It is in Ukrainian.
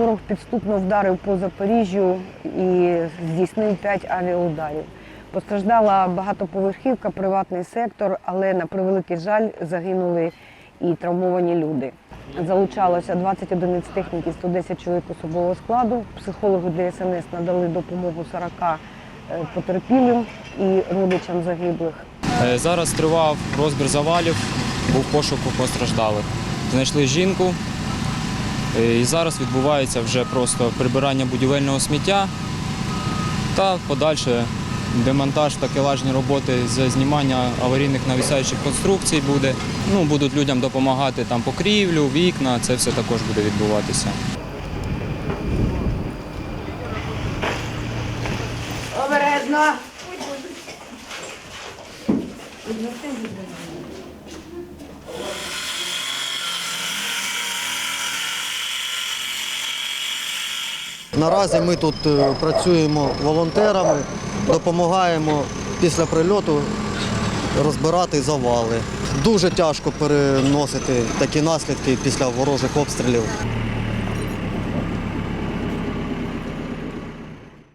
ворог підступно вдарив по Запоріжжю і здійснив 5 авіаударів. Постраждала багатоповерхівка, приватний сектор, але на превеликий жаль загинули і травмовані люди. Залучалося 20 одиниць техніки, 110 чоловік особового складу. Психологи ДСНС надали допомогу 40 е, потерпілим і родичам загиблих. Е, Зараз тривав розбір завалів, був пошук постраждалих. Знайшли жінку. Е, І зараз відбувається вже просто прибирання будівельного сміття та подальше демонтаж та келажні роботи з знімання аварійних навісаючих конструкцій буде. Ну, будуть людям допомагати там покрівлю, вікна, це все також буде відбуватися. Обережно! Наразі ми тут е, працюємо волонтерами, допомагаємо після прильоту розбирати завали. Дуже тяжко переносити такі наслідки після ворожих обстрілів.